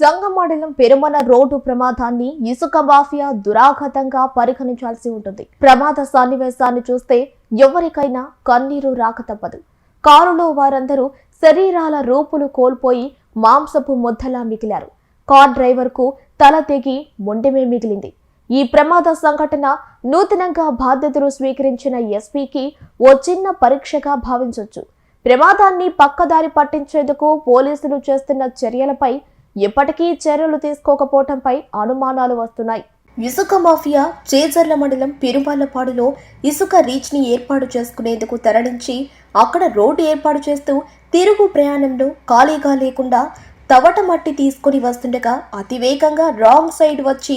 సంగమండలం Perumala road ప్రమాదాన్ని ఇసుక mafia దురాఘాతంగా పరిగణించాల్సి ఉంటుంది. ప్రమాద సన్నివేశాన్ని చూస్తే ఎవరికైనా కన్నీరు రాక తప్పదు. కారులో వారందరూ శరీరాల రూపులు కోల్పోయి మాంసపు ముద్దలా మిగిలారు. కార్ డ్రైవర్కు తల తెగి మొండెమే మిగిలింది. ఈ ప్రమాద సంఘటన నూతనంగా బాధ్యతలు స్వీకరించిన ఎస్పీకి ఓ చిన్న పరీక్షగా భావించవచ్చు ప్రమాదాన్ని పక్కదారి పట్టించేందుకు పోలీసులు చేస్తున్న చర్యలపై ఎప్పటికీ చర్యలు తీసుకోకపోవటంపై అనుమానాలు వస్తున్నాయి. ఇసుక మాఫియా చేజర్ల మండలం పెరుమాళ్ళపాడులో ఇసుక రీచ్ని ఏర్పాటు చేసుకునేందుకు తరలించి అక్కడ రోడ్డు ఏర్పాటు చేస్తూ తిరుగు ప్రయాణంలో ఖాళీగా లేకుండా తవట మట్టి తీసుకుని వస్తుండగా అతివేగంగా రాంగ్ సైడ్ వచ్చి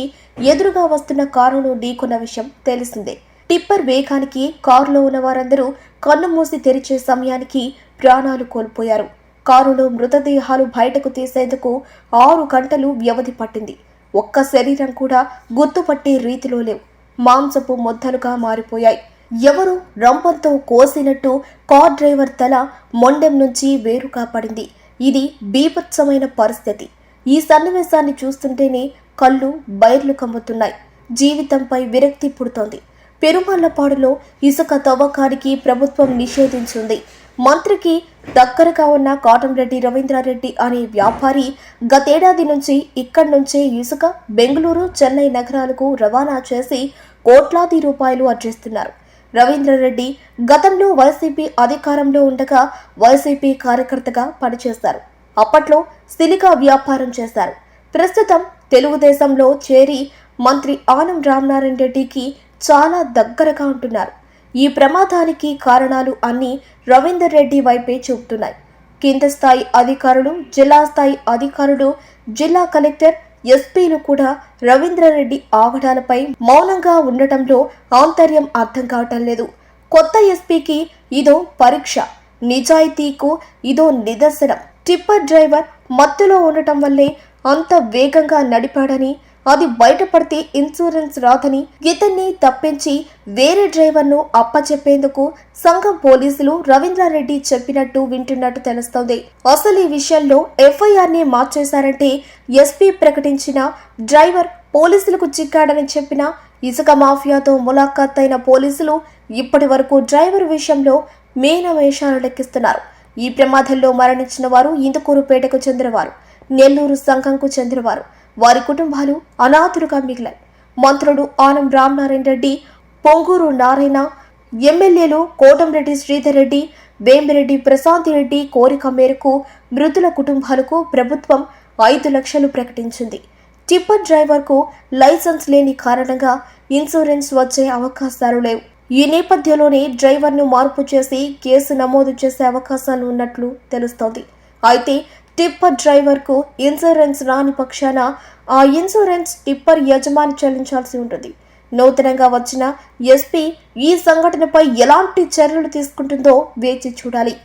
ఎదురుగా వస్తున్న కారును ఢీకొన్న విషయం తెలిసిందే. టిప్పర్ వేగానికి కారులో ఉన్న వారందరూ కన్ను మూసి తెరిచే సమయానికి ప్రాణాలు కోల్పోయారు. కారులో మృతదేహాలు బయటకు తీసేందుకు ఆరు గంటలు వ్యవధి పట్టింది. ఒక్క శరీరం కూడా గుర్తుపట్టే రీతిలో లేవు. మాంసపు మొద్దలుగా మారిపోయాయి. ఎవరు రంపంతో కోసినట్టు కార్ డ్రైవర్ తల మొండెం నుంచి వేరుగా పడింది. ఇది బీభత్సమైన పరిస్థితి. ఈ సన్నివేశాన్ని చూస్తుంటేనే కళ్ళు బైర్లు కమ్ముతున్నాయి. జీవితంపై విరక్తి పుడుతోంది. పెరుమల్లపాడులో ఇసుక తవ్వకానికి ప్రభుత్వం నిషేధించింది. మంత్రికి దగ్గరగా ఉన్న కాటంరెడ్డి రవీంద్రారెడ్డి అనే వ్యాపారి గతేడాది నుంచి ఇక్కడి నుంచే ఇసుక బెంగళూరు చెన్నై నగరాలకు రవాణా చేసి కోట్లాది రూపాయలు అర్జిస్తున్నారు. రవీంద్రారెడ్డి గతంలో వైసీపీ అధికారంలో ఉండగా వైసీపీ కార్యకర్తగా పనిచేశారు. అప్పట్లో సిలికా వ్యాపారం చేశారు. ప్రస్తుతం తెలుగుదేశంలో చేరి మంత్రి ఆనం రామనారాయణ రెడ్డికి చాలా దగ్గరగా ఉంటున్నారు. ఈ ప్రమాదానికి కారణాలు అన్నీ రవీందర్ రెడ్డి వైపే చూపుతున్నాయి. కింద స్థాయి అధికారులు జిల్లా స్థాయి అధికారులు జిల్లా కలెక్టర్ ఎస్పీలు కూడా రవీంద్రారెడ్డి ఆగడాలపై మౌనంగా ఉండటంలో ఆంతర్యం అర్థం కావటం లేదు. కొత్త ఎస్పీకి ఇదో పరీక్ష నిజాయితీకు ఇదో నిదర్శనం. టిప్పర్ డ్రైవర్ మత్తులో ఉండటం వల్లే అంత వేగంగా నడిపాడని అది బయటపడితే ఇన్సూరెన్స్ రాదని ఇతన్ని తప్పించి వేరే డ్రైవర్ను అప్పచెప్పేందుకు సంఘం పోలీసులు రవీంద్రారెడ్డి చెప్పినట్టు వింటున్నట్టు తెలుస్తోంది. అసలు ఈ విషయంలో ఎఫ్ఐఆర్ని మార్చేశారంటే ఎస్పీ ప్రకటించిన డ్రైవర్ పోలీసులకు చిక్కాడని చెప్పిన ఇసుక మాఫియాతో ములాఖాత్ అయిన పోలీసులు ఇప్పటి వరకు డ్రైవర్ విషయంలో మేనవేషాలు లెక్కిస్తున్నారు. ఈ ప్రమాదంలో మరణించిన వారు ఇందుకూరుపేటకు చెందినవారు. నెల్లూరు సంఘంకు చెందినవారు. వారి కుటుంబాలు అనాథులుగా మిగిలాయి. మంత్రులు ఆనం రామనారాయణ రెడ్డి పొంగూరు నారాయణ ఎమ్మెల్యేలు కోటంరెడ్డి శ్రీధర్ రెడ్డి వేమిరెడ్డి ప్రశాంతి రెడ్డి కోరిక మేరకు మృతుల కుటుంబాలకు ప్రభుత్వం ఐదు లక్షలు ప్రకటించింది. టిప్పర్ డ్రైవర్కు లైసెన్స్ లేని కారణంగా ఇన్సూరెన్స్ వచ్చే అవకాశాలు లేవు. ఈ నేపథ్యంలోనే డ్రైవర్ను మార్పు చేసి కేసు నమోదు చేసే అవకాశాలు ఉన్నట్లు తెలుస్తోంది. అయితే టిప్పర్ డ్రైవర్కు ఇన్సూరెన్స్ రాని పక్షాన ఆ ఇన్సూరెన్స్ టిప్పర్ యజమాని చెల్లించాల్సి ఉంటుంది. నూతనంగా వచ్చిన ఎస్పీ ఈ సంఘటనపై ఎలాంటి చర్యలు తీసుకుంటుందో వేచి చూడాలి.